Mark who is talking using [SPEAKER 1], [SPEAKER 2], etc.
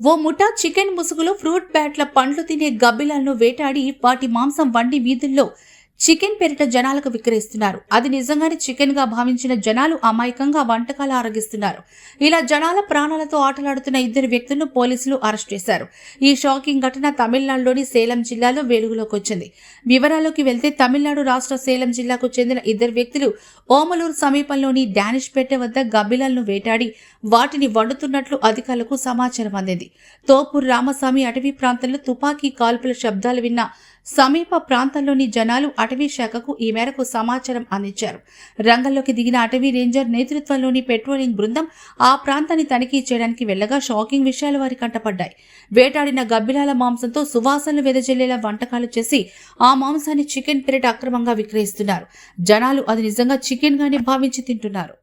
[SPEAKER 1] ఓ ముఠా చికెన్ ముసుగులో ఫ్రూట్ బ్యాట్ల పండ్లు తినే గబ్బిలాలను వేటాడి వాటి మాంసం వండి వీధుల్లో చికెన్ పేరిట జనాలకు విక్రయిస్తున్నారు. అది నిజంగానే చికెన్గా భావించిన జనాలు అమాయకంగా వంటకాలు ఆరగిస్తున్నారు. ఇలా జనాల ప్రాణాలతో ఆటలాడుతున్న ఇద్దరు వ్యక్తులను పోలీసులు అరెస్ట్ చేశారు. ఈ షాకింగ్ ఘటన తమిళనాడులోని సేలం జిల్లాలో వెలుగులోకి వచ్చింది. వివరాల్లోకి వెళ్తే తమిళనాడు రాష్ట్ర సేలం జిల్లాకు చెందిన ఇద్దరు వ్యక్తులు ఓమలూరు సమీపంలోని డానిష్పేట వద్ద గబ్బిలాలను వేటాడి వాటిని వండుతున్నట్లు అధికారులకు సమాచారం అందింది. తోపూర్ రామస్వామి అటవీ ప్రాంతంలో తుపాకీ కాల్పుల శబ్దాలు విన్న సమీప ప్రాంతంలోని జనాలు అటవీ శాఖకు ఈ మేరకు సమాచారం అందించారు. రంగంలోకి దిగిన అటవీ రేంజర్ నేతృత్వంలోని పెట్రోలింగ్ బృందం ఆ ప్రాంతాన్ని తనిఖీ చేయడానికి వెళ్ళగా షాకింగ్ విషయాలు వారి కంటపడ్డాయి. వేటాడిన గబ్బిలాల మాంసంతో సువాసనలు వెదజల్లేలా వంటకాలు చేసి ఆ మాంసాన్ని చికెన్ పెరట అక్రమంగా విక్రయిస్తున్నారు. జనాలు అది నిజంగా చికెన్ గానే భావించి తింటున్నారు.